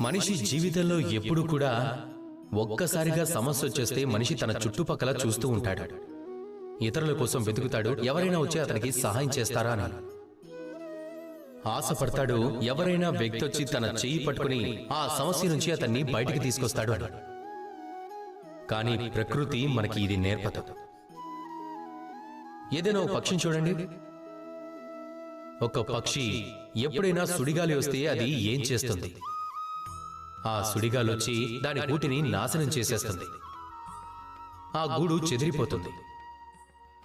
మనిషి జీవితంలో ఎప్పుడు కూడా ఒక్కసారిగా సమస్య వచ్చేస్తే మనిషి తన చుట్టుపక్కల చూస్తూ ఉంటాడు. ఇతరుల కోసం వెతుకుతాడు ఎవరైనా వచ్చి అతనికి సహాయం చేస్తారా అని. ఆశపడతాడు ఎవరైనా వ్యక్తి వచ్చి తన చెయ్యి పట్టుకుని ఆ సమస్య నుంచి అతన్ని బయటికి తీసుకొస్తాడు అని. కానీ ప్రకృతి మనకి ఇది నేర్పదు. ఏదైనా ఒక పక్షిని చూడండి. ఒక పక్షి ఎప్పుడైనా సుడిగాలి వస్తే అది ఏం చేస్తుంది? ఆ సుడిగాలొచ్చి దాని గూటిని నాశనం చేసేస్తుంది. ఆ గూడు చెదిరిపోతుంది.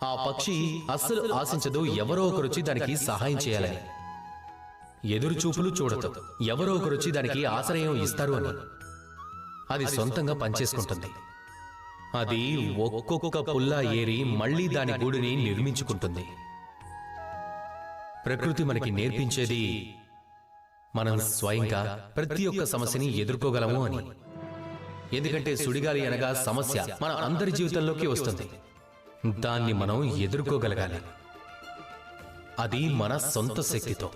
ఆ పక్షి అస్సలు ఆశించదు ఎవరో ఒకరొచ్చి దానికి సహాయం చేయాలని. ఎదురు చూపులు చూడదు ఎవరో ఒకరొచ్చి దానికి ఆశ్రయం ఇస్తారు అని. అది సొంతంగా పనిచేసుకుంటుంది. అది ఒక్కొక్క పుల్లా ఏరి మళ్ళీ దాని గూడుని నిర్మించుకుంటుంది. ప్రకృతి మనకి నేర్పించేది మనం స్వయంగా ప్రతి ఒక్క సమస్యని ఎదుర్కోగలము అని. ఎందుకంటే సుడిగాలి అనగా సమస్య మన అందరి జీవితంలోకి వస్తుంది. దాన్ని మనం ఎదుర్కోగలగాలి. అది మన సొంత శక్తితో.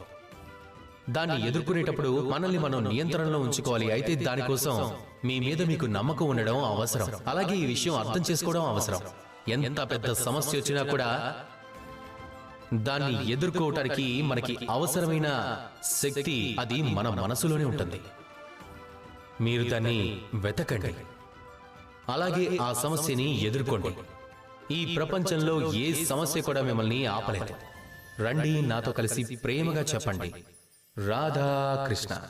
దాన్ని ఎదుర్కొనేటప్పుడు మనల్ని మనం నియంత్రణలో ఉంచుకోవాలి. అయితే దానికోసం మీ మీద మీకు నమ్మకం ఉండడం అవసరం. అలాగే ఈ విషయం అర్థం చేసుకోవడం అవసరం. ఎంత పెద్ద సమస్య వచ్చినా కూడా దాన్ని ఎదుర్కోవటానికి మనకి అవసరమైన శక్తి అది మన మనసులోనే ఉంటుంది. మీరు దాన్ని వెతకండి. అలాగే ఆ సమస్యని ఎదుర్కోండి. ఈ ప్రపంచంలో ఏ సమస్య కూడా మిమ్మల్ని ఆపలేదు. రండి నాతో కలిసి ప్రేమగా చెప్పండి. రాధా కృష్ణ